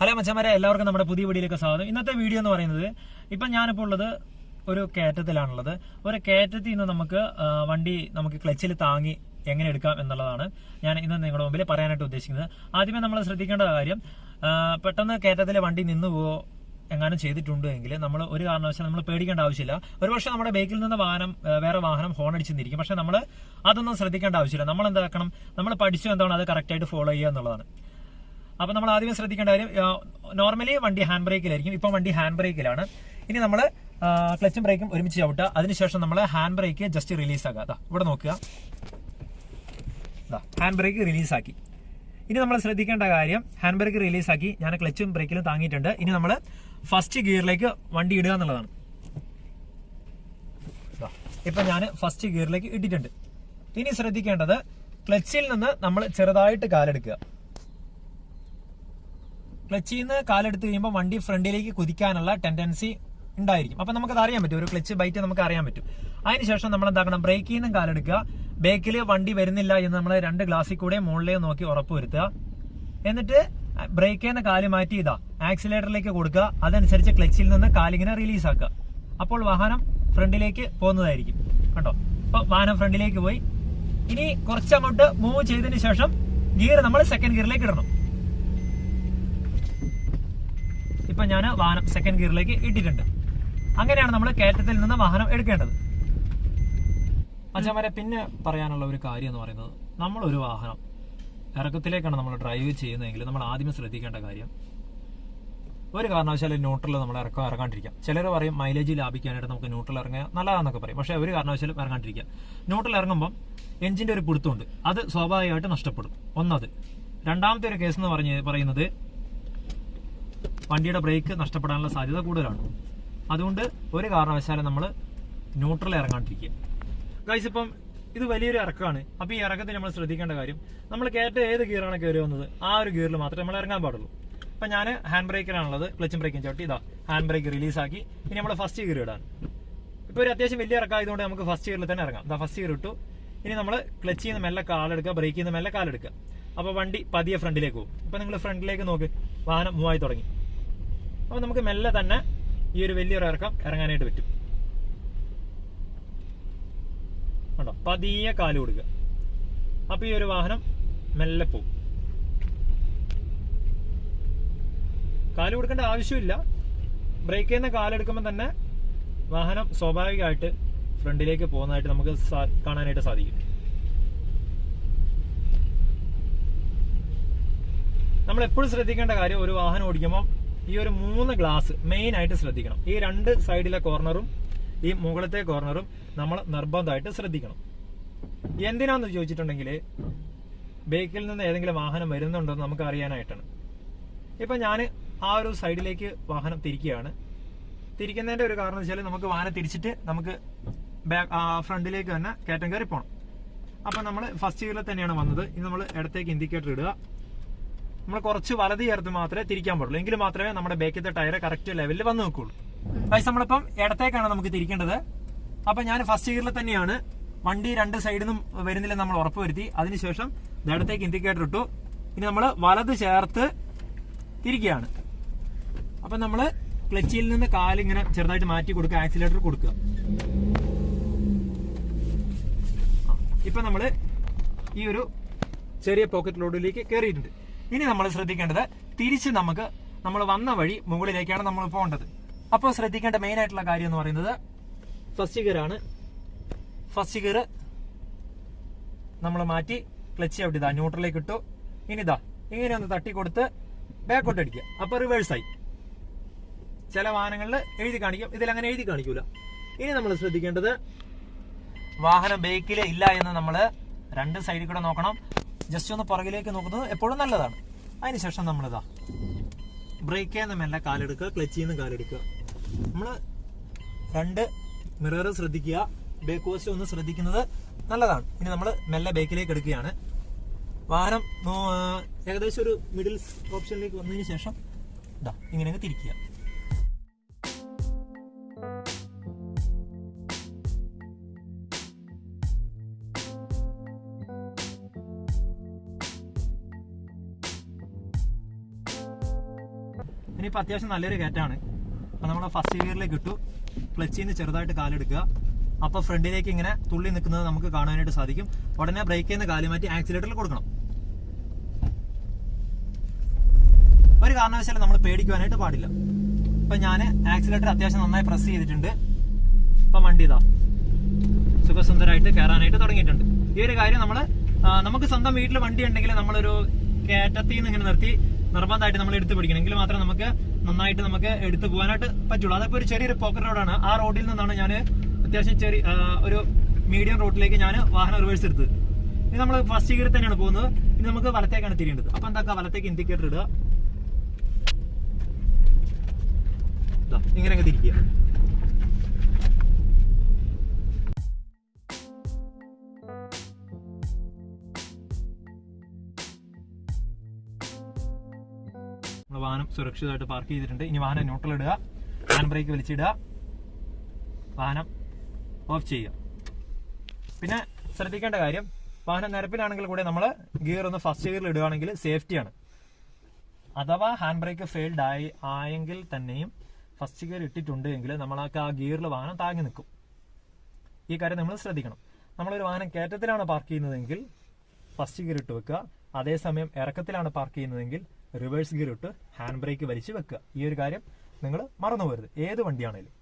Hello മച്ചന്മാരെ എല്ലാവർക്കും നമ്മുടെ പുതിയ വീഡിയോയിലേക്ക് സ്വാഗതം. ഇന്നത്തെ വീഡിയോ എന്ന് പറയുന്നത് ഇപ്പം ഞാനിപ്പോൾ ഉള്ളത് ഒരു കയറ്റത്തിലാണുള്ളത്. ഒരു കയറ്റത്തിൽ നിന്ന് നമുക്ക് വണ്ടി നമുക്ക് ക്ലച്ചിൽ താങ്ങി എങ്ങനെ എടുക്കാം എന്നുള്ളതാണ് ഞാൻ ഇന്ന് നിങ്ങളുടെ മുമ്പിൽ പറയാനായിട്ട് ഉദ്ദേശിക്കുന്നത്. ആദ്യമേ നമ്മൾ ശ്രദ്ധിക്കേണ്ട കാര്യം പെട്ടെന്ന് കയറ്റത്തിൽ വണ്ടി നിന്ന് പോവോ എങ്ങാനും ചെയ്തിട്ടുണ്ട് എങ്കിൽ നമ്മൾ ഒരു കാരണവശാലും നമ്മൾ പേടിക്കേണ്ട ആവശ്യമില്ല. ഒരുപക്ഷെ നമ്മുടെ ബൈക്കിൽ നിന്ന് വാഹനം വേറെ വാഹനം ഹോൺ അടിച്ചിരിക്കും പക്ഷെ നമ്മൾ അതൊന്നും ശ്രദ്ധിക്കേണ്ട ആവശ്യമില്ല. നമ്മൾ എന്താക്കണം? നമ്മൾ പഠിച്ചു എന്താണ് അത് കറക്റ്റായിട്ട് ഫോളോ ചെയ്യുക എന്നുള്ളതാണ്. അപ്പൊ നമ്മൾ ആദ്യം ശ്രദ്ധിക്കേണ്ട കാര്യം നോർമലി വണ്ടി ഹാൻഡ് ബ്രേക്കിലായിരിക്കും ഇപ്പൊ വണ്ടി ഹാൻഡ് ബ്രേക്കിലാണ് ഇനി നമ്മൾ ക്ലച്ചും ബ്രേക്കും ഒരുമിച്ച് ചവിട്ടുക. അതിനുശേഷം നമ്മൾ ഹാൻഡ് ബ്രേക്ക് ജസ്റ്റ് റിലീസ് ആക്കുക. അതാ ഇവിടെ നോക്കുക. ഹാൻഡ് ബ്രേക്ക് റിലീസ് ആക്കി. ഇനി നമ്മൾ ശ്രദ്ധിക്കേണ്ട കാര്യം ഹാൻഡ് ബ്രേക്ക് റിലീസ് ആക്കി. ഞാൻ ക്ലച്ചും ബ്രേക്കിലും താങ്ങിയിട്ടുണ്ട്. ഇനി നമ്മൾ ഫസ്റ്റ് ഗിയറിലേക്ക് വണ്ടി ഇടുക എന്നുള്ളതാണ്. ഇപ്പൊ ഞാൻ ഫസ്റ്റ് ഗിയറിലേക്ക് ഇട്ടിട്ടുണ്ട്. ഇനി ശ്രദ്ധിക്കേണ്ടത് ക്ലച്ചിൽ നിന്ന് നമ്മൾ ചെറുതായിട്ട് കാലെടുക്കുക. ക്ലച്ചിൽ നിന്ന് കാലെടുത്ത് കഴിയുമ്പോൾ വണ്ടി ഫ്രണ്ടിലേക്ക് കുതിക്കാനുള്ള ടെൻഡൻസി ഉണ്ടായിരിക്കും. അപ്പൊ നമുക്കത് അറിയാൻ പറ്റും. ഒരു ക്ലച്ച് ബൈറ്റ് നമുക്ക് അറിയാൻ പറ്റും. അതിനുശേഷം നമ്മൾ എന്താക്കണം ബ്രേക്കിൽ നിന്നും കാലെടുക്കുക. ബേക്കിൽ വണ്ടി വരുന്നില്ല എന്ന് നമ്മൾ രണ്ട് ഗ്ലാസ്സിൽ കൂടെ മുകളിലേക്ക് നോക്കി ഉറപ്പ് വരുത്തുക. എന്നിട്ട് ബ്രേക്കിൽ നിന്ന് കാൽ മാറ്റി ഇതാ. ആക്സിലേറ്ററിലേക്ക് കൊടുക്കുക. അതനുസരിച്ച് ക്ലച്ചിൽ നിന്ന് കാലിങ്ങനെ റിലീസ് ആക്കുക. അപ്പോൾ വാഹനം ഫ്രണ്ടിലേക്ക് പോകുന്നതായിരിക്കും. കണ്ടോ? അപ്പോൾ വാഹനം ഫ്രണ്ടിലേക്ക് പോയി. ഇനി കുറച്ചങ്ങോട്ട് മൂവ് ചെയ്തതിന് ശേഷം ഗിയർ നമ്മൾ സെക്കൻഡ് ഗിയറിലേക്ക് ഇടണം. ഇപ്പൊ ഞാൻ വാഹനം സെക്കൻഡ് ഗിയറിലേക്ക് ഇട്ടിട്ടുണ്ട്. അങ്ങനെയാണ് നമ്മൾ കയറ്റത്തിൽ നിന്ന് വാഹനം എടുക്കേണ്ടത്. അച്ഛന്മാരെ പിന്നെ പറയാനുള്ള ഒരു കാര്യം എന്ന് പറയുന്നത് നമ്മളൊരു വാഹനം ഇറക്കത്തിലേക്കാണ് നമ്മൾ ഡ്രൈവ് ചെയ്യുന്നതെങ്കിൽ നമ്മൾ ആദ്യം ശ്രദ്ധിക്കേണ്ട കാര്യം ഒരു കാരണവശാലും ന്യൂട്രൽ നമ്മൾ ഇറക്കം ഇറങ്ങാണ്ടിരിക്കാം. ചിലർ പറയും മൈലേജ് ലാഭിക്കാനായിട്ട് നമുക്ക് ന്യൂട്രൽ ഇറങ്ങുക നല്ലതാണെന്നൊക്കെ പറയും. പക്ഷേ ഒരു കാരണവശാലും ഇറങ്ങാണ്ടിരിക്കുക ന്യൂട്രൽ ഇറങ്ങുമ്പം എഞ്ചിന്റെ ഒരു പിടുത്തമുണ്ട്. അത് സ്വാഭാവികമായിട്ട് നഷ്ടപ്പെടും. ഒന്നത്. രണ്ടാമത്തെ ഒരു കേസ് എന്ന് പറഞ്ഞ് പറയുന്നത് വണ്ടിയുടെ ബ്രേക്ക് നഷ്ടപ്പെടാനുള്ള സാധ്യത കൂടുതലാണ്. അതുകൊണ്ട് ഒരു കാരണവശാലും നമ്മൾ ന്യൂട്രൽ ഇറങ്ങാണ്ടിരിക്കുക. ഗൈസ് ഇപ്പം ഇത് വലിയൊരു ഇറക്കമാണ്. അപ്പം ഈ ഇറക്കത്തിൽ നമ്മൾ ശ്രദ്ധിക്കേണ്ട കാര്യം നമ്മൾ കയറ്റ ഏത് ഗിയറാണ് കയറി വന്നത്? ആ ഒരു ഗിയറിൽ മാത്രമേ നമ്മൾ ഇറങ്ങാൻ പാടുള്ളൂ. അപ്പം ഞാൻ ഹാൻഡ് ബ്രേക്കിലാണുള്ളത് ക്ലച്ചും ബ്രേക്കും ചവിട്ടി ഇതാ ഹാൻഡ് ബ്രേക്ക് റിലീസാക്കി ഇനി നമ്മൾ ഫസ്റ്റ് ഗിയർ ഇടാൻ ഇപ്പോൾ ഒരു അത്യാവശ്യം വലിയ ഇറക്കായതുകൊണ്ട് നമുക്ക് ഫസ്റ്റ് ഗിയറിൽ തന്നെ ഇറങ്ങാം. ഇതാ ഫസ്റ്റ് ഗിയർ ഇട്ടു. ഇനി നമ്മൾ ക്ലച്ചിൽ നിന്ന് മെല്ലെ കാലെടുക്കുക ബ്രേക്കിൽ നിന്ന് മെല്ലെ കാലെടുക്കുക അപ്പോൾ വണ്ടി പതിയെ ഫ്രണ്ടിലേക്ക് പോകും. ഇപ്പം നിങ്ങൾ ഫ്രണ്ടിലേക്ക് നോക്ക്. വാഹനം മൂവായി തുടങ്ങി. അപ്പൊ നമുക്ക് മെല്ലെ തന്നെ ഈ ഒരു വലിയൊരു ഇറക്കം ഇറങ്ങാനായിട്ട് പറ്റും. കണ്ടോ? പതിയെ കാൽ കൊടുക്കുക. അപ്പോൾ ഈ ഒരു വാഹനം മെല്ലെ പോകും കാൽ കൊടുക്കേണ്ട ആവശ്യമില്ല. ബ്രേക്ക് ചെയ്യുന്ന കാലെടുക്കുമ്പോൾ തന്നെ വാഹനം സ്വാഭാവികമായിട്ട് ഫ്രണ്ടിലേക്ക് പോകുന്നതായിട്ട് നമുക്ക് കാണാനായിട്ട് സാധിക്കും. നമ്മൾ എപ്പോഴും ശ്രദ്ധിക്കേണ്ട കാര്യം ഒരു വാഹനം ഓടിക്കുമ്പോൾ ഈ ഒരു മൂന്ന് ഗ്ലാസ് മെയിൻ ആയിട്ട് ശ്രദ്ധിക്കണം. ഈ രണ്ട് സൈഡിലെ കോർണറും ഈ മുകളിലത്തെ കോർണറും നമ്മൾ നിർബന്ധമായിട്ട് ശ്രദ്ധിക്കണം. എന്തിനാന്ന് ചോദിച്ചിട്ടുണ്ടെങ്കിൽ ബേക്കിൽ നിന്ന് ഏതെങ്കിലും വാഹനം വരുന്നുണ്ടോ എന്ന് നമുക്ക് അറിയാനായിട്ടാണ്. ഇപ്പൊ ഞാൻ ആ ഒരു സൈഡിലേക്ക് വാഹനം തിരിക്കുകയാണ്. തിരിക്കുന്നതിന്റെ ഒരു കാരണം വെച്ചാൽ നമുക്ക് വാഹനം തിരിച്ചിട്ട് നമുക്ക് ബാക്ക് ഫ്രണ്ടിലേക്ക് തന്നെ കയറ്റം കയറി പോകണം അപ്പൊ നമ്മൾ ഫസ്റ്റ് ഗിയറിൽ തന്നെയാണ് വന്നത്. ഇനി നമ്മൾ ഇടത്തേക്ക് ഇൻഡിക്കേറ്റർ ഇടുക. നമ്മൾ കുറച്ച് വലത് ചേർത്ത് മാത്രമേ തിരിക്കാൻ പാടുള്ളൂ. എങ്കിൽ മാത്രമേ നമ്മുടെ ബേക്കിലത്തെ ടയർ കറക്റ്റ് ലെവലിൽ വന്ന് നോക്കുള്ളൂ പൈസ നമ്മളിപ്പം ഇടത്തേക്കാണ് നമുക്ക് തിരിക്കേണ്ടത്. അപ്പൊ ഞാൻ ഫസ്റ്റ് ഗിയറിൽ തന്നെയാണ് വണ്ടി രണ്ട് സൈഡിൽ നിന്നും വരുന്നില്ല നമ്മൾ ഉറപ്പുവരുത്തി അതിനുശേഷം ഇടത്തേക്ക് ഇൻഡിക്കേറ്റർ ഇട്ടു. ഇനി നമ്മൾ വലത് ചേർത്ത് തിരിക്കുകയാണ്. അപ്പൊ നമ്മൾ ക്ലച്ചിൽ നിന്ന് കാലിങ്ങനെ ചെറുതായിട്ട് മാറ്റി കൊടുക്കുക ആക്സിലേറ്റർ കൊടുക്കുക. ഇപ്പൊ നമ്മൾ ഈ ഒരു ചെറിയ പോക്കറ്റ് ലോഡിലേക്ക് കയറിയിട്ടുണ്ട് ഇനി നമ്മൾ ശ്രദ്ധിക്കേണ്ടത് തിരിച്ച് നമുക്ക് നമ്മൾ വന്ന വഴി മുകളിലേക്കാണ് നമ്മൾ പോകേണ്ടത്. അപ്പോൾ ശ്രദ്ധിക്കേണ്ട മെയിൻ ആയിട്ടുള്ള കാര്യം എന്ന് പറയുന്നത് ഫസ്റ്റ് ഗിയർ ആണ് ഫസ്റ്റ് ഗിയർ നമ്മൾ മാറ്റി ക്ലച്ച് അവിടെ ഇതാ ന്യൂട്രലിലേക്ക് ഇട്ടു. ഇനി ഇതാ ഇങ്ങനെ ഒന്ന് തട്ടി കൊടുത്ത് ബാക്കോട്ട് അടിക്കുക. അപ്പൊ റിവേഴ്സ് ആയി. ചില വാഹനങ്ങളിൽ എഴുതി കാണിക്കും ഇതിൽ അങ്ങനെ എഴുതി കാണിക്കൂല. ഇനി നമ്മൾ ശ്രദ്ധിക്കേണ്ടത് വാഹനം ബേക്കിൽ ഇല്ല എന്ന് നമ്മൾ രണ്ട് സൈഡിൽ കൂടെ നോക്കണം. ജസ്റ്റ് ഒന്ന് പുറകിലേക്ക് നോക്കുന്നത് എപ്പോഴും നല്ലതാണ്. അതിനുശേഷം നമ്മളിതാ ബ്രേക്കിൽ നിന്ന് മെല്ലെ കാലെടുക്കുക ക്ലച്ചിൽ നിന്ന് കാലെടുക്കുക. നമ്മൾ രണ്ട് മിറർ ശ്രദ്ധിക്കുക ബേക്ക് പോസ്റ്റ് ഒന്ന് ശ്രദ്ധിക്കുന്നത് നല്ലതാണ്. ഇനി നമ്മൾ മെല്ലെ ബേക്കിലേക്ക് എടുക്കുകയാണ്. വാഹനം ഏകദേശം ഒരു മിഡിൽ ഓപ്ഷനിലേക്ക് വന്നതിന് ശേഷം ഇതാ ഇങ്ങനെ തിരിക്കുക. ഇനിയിപ്പോൾ അത്യാവശ്യം നല്ലൊരു കയറ്റാണ് അപ്പോൾ നമ്മൾ ഫസ്റ്റ് ഗിയറിലേക്ക് ഇട്ടു. ക്ലച്ചിൽ നിന്ന് ചെറുതായിട്ട് കാലെടുക്കുക. അപ്പോൾ ഫ്രണ്ടിലേക്ക് ഇങ്ങനെ തുള്ളി നിൽക്കുന്നത് നമുക്ക് കാണാനായിട്ട് സാധിക്കും. ഉടനെ ബ്രേക്കിൽ നിന്ന് കാലി മാറ്റി ആക്സിലേറ്ററിൽ കൊടുക്കണം. ഒരു കാരണവശാലും നമ്മൾ പേടിക്കുവാനായിട്ട് പാടില്ല. ഇപ്പൊ ഞാൻ ആക്സിലേറ്റർ അത്യാവശ്യം നന്നായി പ്രസ് ചെയ്തിട്ടുണ്ട്. ഇപ്പൊ വണ്ടി ഇതാ. സുഖസുന്ദരായിട്ട് കയറാനായിട്ട് തുടങ്ങിയിട്ടുണ്ട്. ഈ ഒരു കാര്യം നമ്മൾ നമുക്ക് സ്വന്തം വീട്ടിൽ വണ്ടി ഉണ്ടെങ്കിൽ നമ്മളൊരു കയറ്റത്തിൽ നിന്ന് ഇങ്ങനെ നിർത്തി നിർബന്ധമായിട്ട് നമ്മൾ എടുത്ത് പിടിക്കണം. എങ്കിൽ മാത്രമേ നമുക്ക് നന്നായിട്ട് നമുക്ക് എടുത്തു പോകാനായിട്ട് പറ്റുള്ളൂ. അതൊക്കെ ഒരു ചെറിയൊരു പോക്കറ്റ് റോഡാണ് ആ റോഡിൽ നിന്നാണ് ഞാൻ അത്യാവശ്യം ചെറിയ ഒരു മീഡിയം റോഡിലേക്ക് ഞാൻ വാഹനം റിവേഴ്സ് എടുത്തത് ഇനി നമ്മൾ ഫസ്റ്റ് ഗിയറിൽ തന്നെയാണ് പോകുന്നത്. ഇനി നമുക്ക് വലത്തേക്കാണ് തിരിയേണ്ടത്. അപ്പൊ എന്താക്കുക വലത്തേക്ക് ഇൻഡിക്കേറ്റർ ഇടുക. ഇങ്ങനെയൊക്കെ തിരിക്കുക. നമ്മൾ വാഹനം സുരക്ഷിതമായിട്ട് പാർക്ക് ചെയ്തിട്ടുണ്ട്. ഇനി വാഹനം ന്യൂട്രൽ ഇടുക. ഹാൻഡ് ബ്രേക്ക് വലിച്ചിടുക. വാഹനം ഓഫ് ചെയ്യുക. പിന്നെ ശ്രദ്ധിക്കേണ്ട കാര്യം വാഹനം നിരപ്പിലാണെങ്കിൽ കൂടെ നമ്മൾ ഗിയർ ഒന്ന് ഫസ്റ്റ് ഗിയറിൽ ഇടുകയാണെങ്കിൽ സേഫ്റ്റിയാണ് അഥവാ ഹാൻഡ് ബ്രേക്ക് ഫെയിൽഡ് ആയി ആയെങ്കിൽ തന്നെയും ഫസ്റ്റ് ഗിയർ ഇട്ടിട്ടുണ്ട് എങ്കിൽ നമ്മളൊക്കെ ആ ഗിയറിൽ വാഹനം താങ്ങി നിൽക്കും. ഈ കാര്യം നമ്മൾ ശ്രദ്ധിക്കണം. നമ്മളൊരു വാഹനം കയറ്റത്തിലാണ് പാർക്ക് ചെയ്യുന്നതെങ്കിൽ ഫസ്റ്റ് ഗിയർ ഇട്ട് വെക്കുക. അതേസമയം ഇറക്കത്തിലാണ് പാർക്ക് ചെയ്യുന്നതെങ്കിൽ റിവേഴ്സ് ഗിയർ ഇട്ട് ഹാൻഡ് ബ്രേക്ക് വലിച്ചു വെക്കുക. ഈ ഒരു കാര്യം നിങ്ങൾ മറന്നു പോകരുത് ഏത് വണ്ടിയാണേലും.